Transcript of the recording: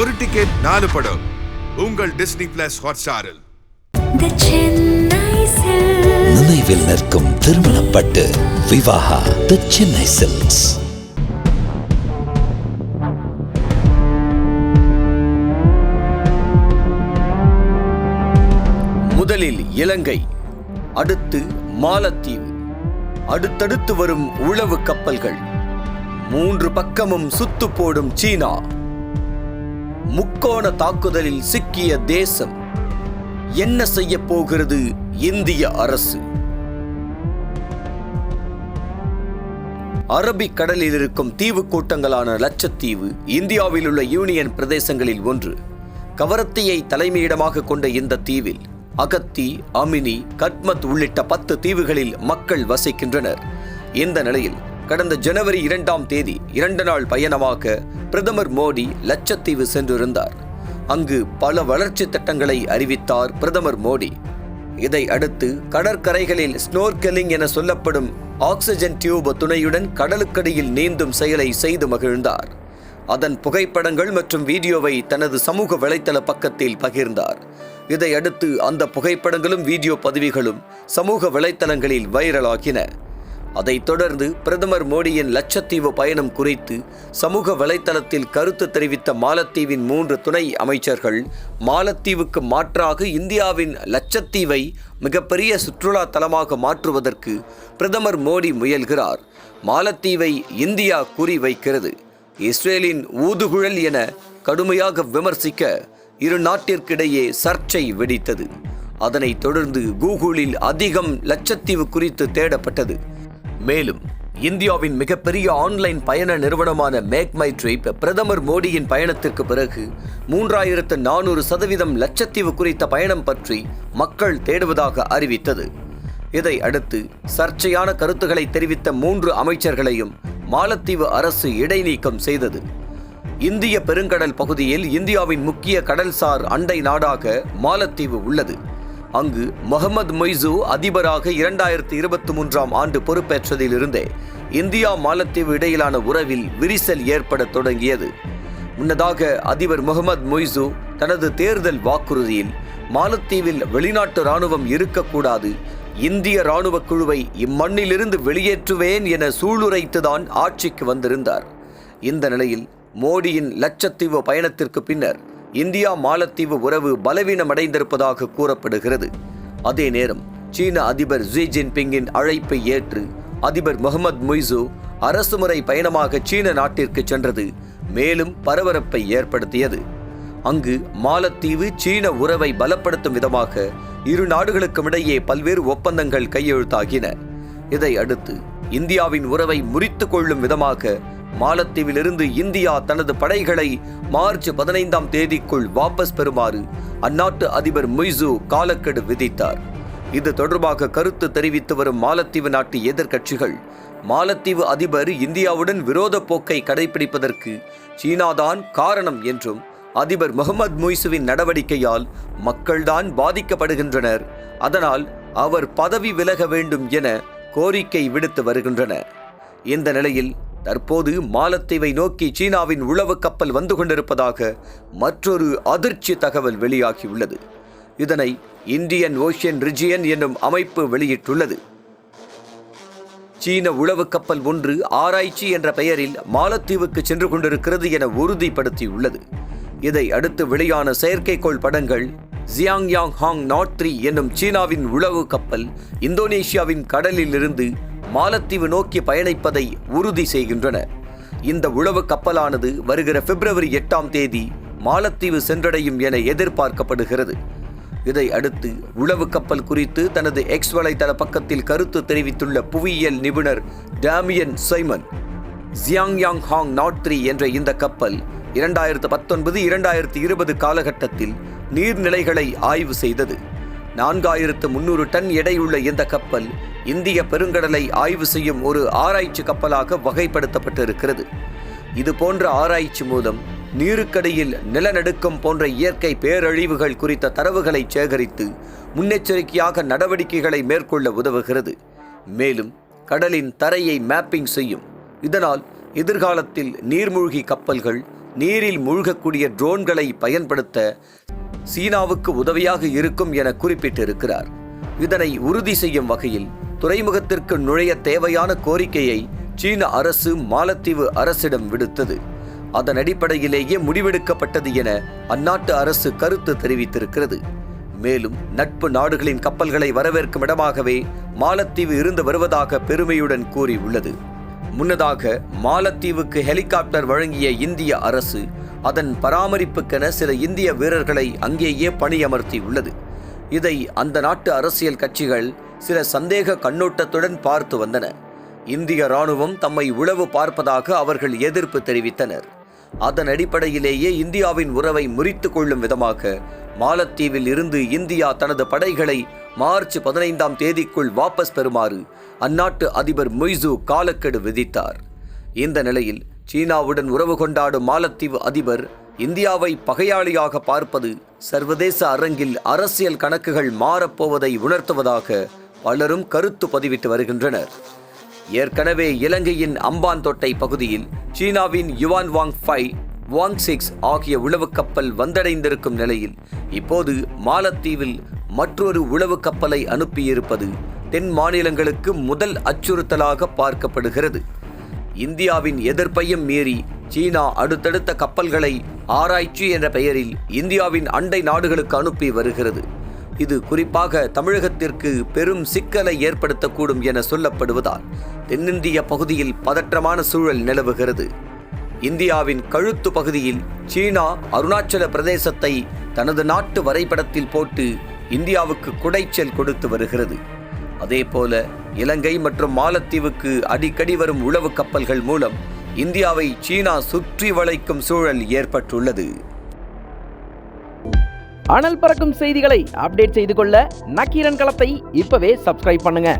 ஒரு டிக்கெட் நாலு படம். உங்கள் டிஸ்னி பிளஸ் ஹாட்ஸ்டாரில். நினைவில் நிற்கும் திருமணப்பட்டு விவாகா தி சென்னை சில்க்ஸ் முதலில் இலங்கை அடுத்து மாலத்தீவு அடுத்தடுத்து வரும் உளவு கப்பல்கள். மூன்று பக்கமும் சுத்து போடும் சீனா. முக்கோண தாக்குதலில் சிக்கிய தேசம் என்ன செய்ய போகிறது இந்திய அரசு? அரபிக் கடலில் இருக்கும் தீவு கூட்டங்களான லட்சத்தீவு இந்தியாவில் உள்ள யூனியன் பிரதேசங்களில் ஒன்று. கவரத்தியை தலைமையிடமாக கொண்ட இந்த தீவில் அகத்தி அமினி கட்மத் உள்ளிட்ட பத்து தீவுகளில் மக்கள் வசிக்கின்றனர். இந்த நிலையில் கடந்த ஜனவரி இரண்டாம் தேதி இரண்டு நாள் பயணமாக பிரதமர் மோடி லட்சத்தீவு சென்றிருந்தார். அங்கு பல வளர்ச்சி திட்டங்களை அறிவித்தார் பிரதமர் மோடி. இதை அடுத்து கடற்கரைகளில் ஸ்னோர்கெலிங் என சொல்லப்படும் ஆக்சிஜன் டியூப் துணையுடன் கடலுக்கடியில் நீந்தும் செயலை செய்து மகிழ்ந்தார். அதன் புகைப்படங்கள் மற்றும் வீடியோவை தனது சமூக வலைத்தள பக்கத்தில் பகிர்ந்தார். இதை அடுத்து அந்த புகைப்படங்களும் வீடியோ பதிவுகளும் சமூக வலைத்தளங்களில் வைரலாகின. அதைத் தொடர்ந்து பிரதமர் மோடியின் லட்சத்தீவு பயணம் குறித்து சமூக வலைத்தளத்தில் கருத்து தெரிவித்த மாலத்தீவின் மூன்று துணை அமைச்சர்கள் மாலத்தீவுக்கு மாற்றாக இந்தியாவின் லட்சத்தீவை மிகப்பெரிய சுற்றுலா தலமாக மாற்றுவதற்கு பிரதமர் மோடி முயல்கிறார். மாலத்தீவை இந்தியா குறிவைக்கிறது இஸ்ரேலின் ஊதுகுழல் என கடுமையாக விமர்சிக்க இரு நாட்டிற்கிடையே சர்ச்சை வெடித்தது. அதனைத் தொடர்ந்து கூகுளில் அதிகம் லட்சத்தீவு குறித்து தேடப்பட்டது. மேலும் இந்தியாவின் மிகப்பெரிய ஆன்லைன் பயண நிறுவனமான மேக் மை ட்ரிப் பிரதமர் மோடியின் பயணத்திற்கு பிறகு மூன்றாயிரத்து நானூறு சதவீதம் லட்சத்தீவு குறித்த பயணம் பற்றி மக்கள் தேடுவதாக அறிவித்தது. இதை அடுத்து சர்ச்சையான கருத்துக்களை தெரிவித்த மூன்று அமைச்சர்களையும் மாலத்தீவு அரசு இடைநீக்கம் செய்தது. இந்திய பெருங்கடல் பகுதியில் இந்தியாவின் முக்கிய கடல்சார் அண்டை நாடாக மாலத்தீவு உள்ளது. அங்கு முகமது மொய்சு அதிபராக இரண்டாயிரத்தி இருபத்தி மூன்றாம் ஆண்டு பொறுப்பேற்றதிலிருந்தே இந்தியா மாலத்தீவு இடையிலான உறவில் விரிசல் ஏற்பட தொடங்கியது. முன்னதாக அதிபர் முகமது மொய்சு தனது தேர்தல் வாக்குறுதியில் மாலத்தீவில் வெளிநாட்டு ராணுவம் இருக்கக்கூடாது. இந்திய ராணுவ குழுவை இம்மண்ணிலிருந்து வெளியேற்றுவேன் என சூளுரைத்துதான் ஆட்சிக்கு வந்திருந்தார். இந்த நிலையில் மோடியின் லட்சத்தீவு பயணத்திற்கு பின்னர் இந்தியா மாலத்தீவு உறவு பலவீனமடைந்திருப்பதாக கூறப்படுகிறது. அதே நேரம் சீன அதிபர் ஜி ஜின்பிங்கின் அழைப்பை ஏற்று அதிபர் முகமது முய்சு அரசுமுறை பயணமாக சீன நாட்டிற்கு சென்றது மேலும் பரபரப்பை ஏற்படுத்தியது. அங்கு மாலத்தீவு சீன உறவை பலப்படுத்தும் விதமாக இரு நாடுகளுக்கும் இடையே பல்வேறு ஒப்பந்தங்கள் கையெழுத்தாகின. இதை அடுத்து இந்தியாவின் உறவை முறித்து கொள்ளும் விதமாக மாலத்தீவிலிருந்து இந்தியா தனது படைகளை மார்ச் பதினைந்தாம் தேதிக்குள் வாபஸ் பெறுமாறு அந்நாட்டு அதிபர் மொய்சு காலக்கெடு விதித்தார். இது தொடர்பாக கருத்து தெரிவித்து வரும் மாலத்தீவு நாட்டு எதிர்க்கட்சிகள் மாலத்தீவு அதிபர் இந்தியாவுடன் விரோத போக்கை கடைபிடிப்பதற்கு சீனாதான் காரணம் என்றும் அதிபர் முகமது முய்சுவின் நடவடிக்கையால் மக்கள்தான் பாதிக்கப்படுகின்றனர். அதனால் அவர் பதவி விலக வேண்டும் என கோரிக்கை விடுத்து வருகின்றன இந்த நிலையில் தற்போது மாலத்தீவை நோக்கி சீனாவின் உளவு கப்பல் வந்து கொண்டிருப்பதாக மற்றொரு அதிர்ச்சி தகவல் வெளியாகியுள்ளது. இதனை இந்தியன் ஓஷியன் ரிஜியன் என்னும் அமைப்பு வெளியிட்டுள்ளது. சீன உளவு கப்பல் ஒன்று ஆராய்ச்சி என்ற பெயரில் மாலத்தீவுக்கு சென்று கொண்டிருக்கிறது என உறுதிப்படுத்தியுள்ளது. இதை அடுத்து வெளியான செயற்கைக்கோள் படங்கள் ஜியாங்யாங் ஹாங் நாட் த்ரீ என்னும் சீனாவின் உளவு கப்பல் இந்தோனேஷியாவின் கடலில் இருந்து மாலத்தீவு நோக்கி பயணிப்பதை உறுதி செய்கின்றன. இந்த உளவு கப்பலானது வருகிற பிப்ரவரி எட்டாம் தேதி மாலத்தீவு சென்றடையும் என எதிர்பார்க்கப்படுகிறது. இதை அடுத்து உளவு கப்பல் குறித்து தனது எக்ஸ் வலைதள பக்கத்தில் கருத்து தெரிவித்துள்ள புவியியல் நிபுணர் டேமியன் சைமன் ஜியாங்யாங் ஹாங் நாட் த்ரீ என்ற இந்த கப்பல் இரண்டாயிரத்து பத்தொன்பது இரண்டாயிரத்து இருபது காலகட்டத்தில் நீர்நிலைகளை ஆய்வு செய்தது. நான்காயிரத்து முன்னூறு டன் எடையுள்ள இந்த கப்பல் இந்திய பெருங்கடலை ஆய்வு செய்யும் ஒரு ஆராய்ச்சி கப்பலாக வகைப்படுத்தப்பட்டிருக்கிறது. இது போன்ற ஆராய்ச்சி மூலம் நீருக்கடியில் நிலநடுக்கம் போன்ற இயற்கை பேரழிவுகள் குறித்த தரவுகளை சேகரித்து முன்னெச்சரிக்கையாக நடவடிக்கைகளை மேற்கொள்ள உதவுகிறது. மேலும் கடலின் தரையை மேப்பிங் செய்யும். இதனால் எதிர்காலத்தில் நீர்மூழ்கி கப்பல்கள் நீரில் மூழ்கக்கூடிய ட்ரோன்களை பயன்படுத்த சீனாவுக்கு உதவியாக இருக்கும் என குறிப்பிட்டிருக்கிறார். இதனை உறுதி செய்யும் வகையில் துறைமுகத்திற்கு நுழைய தேவையான கோரிக்கையை சீன அரசு மாலத்தீவு அரசிடம் விடுத்தது. அதன் அடிப்படையிலேயே முடிவெடுக்கப்பட்டது என அந்நாட்டு அரசு கருத்து தெரிவித்திருக்கிறது. மேலும் நட்பு நாடுகளின் கப்பல்களை வரவேற்கும் இடமாகவே மாலத்தீவு இருந்து வருவதாக பெருமையுடன் கூறியுள்ளது. முன்னதாக மாலத்தீவுக்கு ஹெலிகாப்டர் வழங்கிய இந்திய அரசு அதன் பராமரிப்புக்கென சில இந்திய வீரர்களை அங்கேயே பணியமர்த்தி உள்ளது இதை அந்த நாட்டு அரசியல் கட்சிகள் சில சந்தேக கண்ணோட்டத்துடன் பார்த்து வந்தன. இந்திய ராணுவம் தம்மை உளவு பார்ப்பதாக அவர்கள் எதிர்ப்பு தெரிவித்தனர். அதன் அடிப்படையிலேயே இந்தியாவின் உறவை முறித்து கொள்ளும் விதமாக மாலத்தீவில் இருந்து இந்தியா தனது படைகளை மார்ச் பதினைந்தாம் தேதிக்குள் வாபஸ் பெறுமாறு அந்நாட்டு அதிபர் மொய்சு காலக்கெடு விதித்தார். இந்த நிலையில் சீனாவுடன் உறவு கொண்டாடும் மாலத்தீவு அதிபர் இந்தியாவை பகையாளியாக பார்ப்பது சர்வதேச அரங்கில் அரசியல் கணக்குகள் மாறப்போவதை உணர்த்துவதாக பலரும் கருத்து பதிவிட்டு வருகின்றனர். ஏற்கனவே இலங்கையின் அம்பான் தொட்டை பகுதியில் சீனாவின் Yuan Wang five Wang six ஆகிய உளவு கப்பல் வந்தடைந்திருக்கும் நிலையில் இப்போது மாலத்தீவில் மற்றொரு உளவு கப்பலை அனுப்பியிருப்பது தென் மாநிலங்களுக்கு முதல் அச்சுறுத்தலாக பார்க்கப்படுகிறது. இந்தியாவின் எதிர்ப்பையும் மீறி சீனா அடுத்தடுத்த கப்பல்களை ஆராய்ச்சி என்ற பெயரில் இந்தியாவின் அண்டை நாடுகளுக்கு அனுப்பி வருகிறது. இது குறிப்பாக தமிழகத்திற்கு பெரும் சிக்கலை ஏற்படுத்தக்கூடும் என சொல்லப்படுவதால் தென்னிந்திய பகுதியில் பதற்றமான சூழல் நிலவுகிறது. இந்தியாவின் கழுத்து பகுதியில் சீனா அருணாச்சல பிரதேசத்தை தனது நாட்டு வரைபடத்தில் போட்டு இந்தியாவுக்கு குடைச்சல் கொடுத்து வருகிறது. அதேபோல இலங்கை மற்றும் மாலத்தீவுக்கு அடிக்கடி வரும் உளவு கப்பல்கள் மூலம் இந்தியாவை சீனா சுற்றி வளைக்கும் சூழல் ஏற்பட்டுள்ளது. அனல் பறக்கும் செய்திகளை அப்டேட் செய்து கொள்ள நக்கீரன் களத்தை இப்பவே சப்ஸ்கிரைப் பண்ணுங்க.